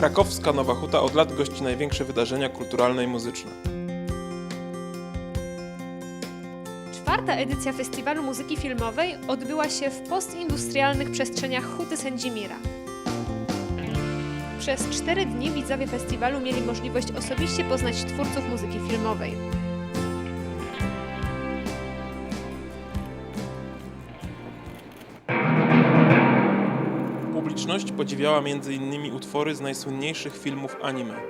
Krakowska Nowa Huta od lat gości największe wydarzenia kulturalne i muzyczne. Czwarta edycja Festiwalu Muzyki Filmowej odbyła się w postindustrialnych przestrzeniach Huty Sędzimira. Przez cztery dni widzowie festiwalu mieli możliwość osobiście poznać twórców muzyki filmowej. Publiczność podziwiała m.in. utwory z najsłynniejszych filmów anime.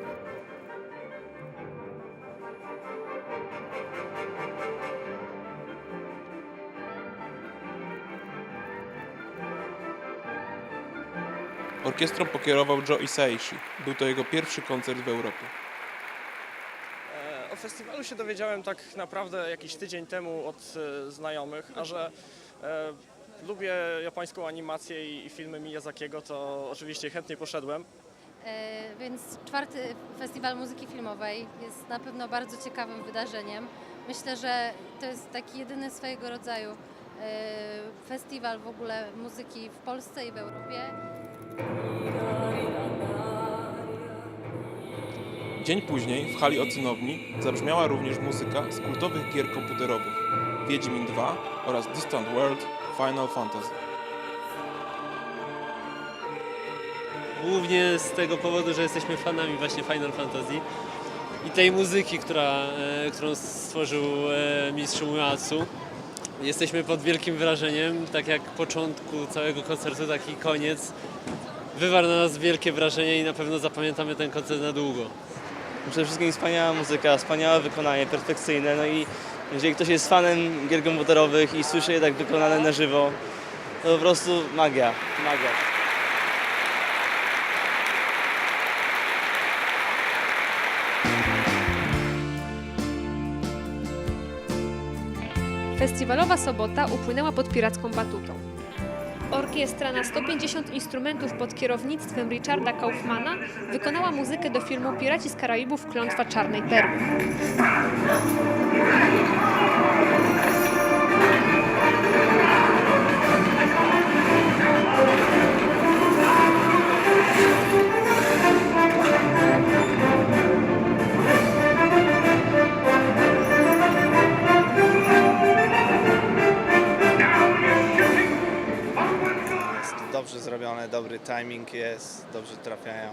Orkiestrą pokierował Joe Hisaishi. Był to jego pierwszy koncert w Europie. E, O festiwalu się dowiedziałem tak naprawdę jakiś tydzień temu od e, znajomych, a że e, lubię japońską animację i, i filmy Miyazakiego, to oczywiście chętnie poszedłem. E, Więc czwarty Festiwal Muzyki Filmowej jest na pewno bardzo ciekawym wydarzeniem. Myślę, że to jest taki jedyny swojego rodzaju e, festiwal w ogóle muzyki w Polsce i w Europie. Dzień później w hali Ocynowni zabrzmiała również muzyka z kultowych gier komputerowych Wiedźmin 2 oraz Distant World Final Fantasy. Głównie z tego powodu, że jesteśmy fanami właśnie Final Fantasy i tej muzyki, która, e, którą stworzył e, mistrz Uematsu. Jesteśmy pod wielkim wrażeniem, tak jak początku całego koncertu, tak i koniec. Wywarł na nas wielkie wrażenie i na pewno zapamiętamy ten koncert na długo. Przede wszystkim wspaniała muzyka, wspaniałe wykonanie, perfekcyjne. No i jeżeli ktoś jest fanem gier komputerowych i słyszy je tak wykonane na żywo, to po prostu magia, magia. Festiwalowa sobota upłynęła pod piracką batutą. Orkiestra na 150 instrumentów pod kierownictwem Richarda Kaufmana wykonała muzykę do filmu Piraci z Karaibów Klątwa Czarnej Perły. Dobrze zrobione, dobry timing jest, dobrze trafiają,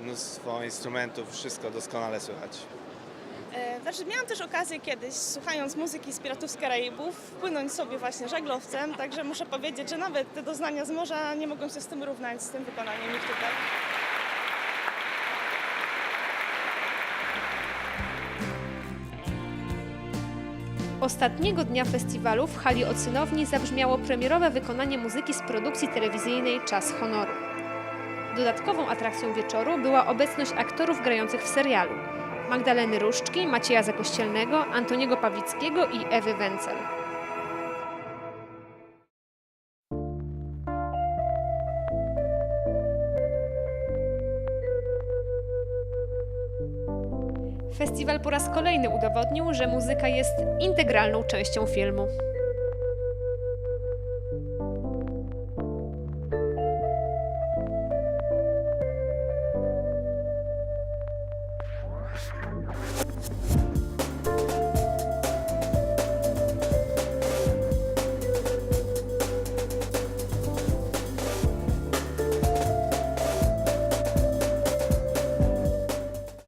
mnóstwo instrumentów, wszystko doskonale słychać. E, Znaczy, miałam też okazję kiedyś, słuchając muzyki z Piratów z Karaibów, wpłynąć sobie właśnie żaglowcem, także muszę powiedzieć, że nawet te doznania z morza nie mogą się z tym równać, z tym wykonaniem ich tutaj. Ostatniego dnia festiwalu w hali Ocynowni zabrzmiało premierowe wykonanie muzyki z produkcji telewizyjnej Czas Honoru. Dodatkową atrakcją wieczoru była obecność aktorów grających w serialu Magdaleny Różczki, Macieja Zakościelnego, Antoniego Pawlickiego i Ewy Wencel. Festiwal po raz kolejny udowodnił, że muzyka jest integralną częścią filmu.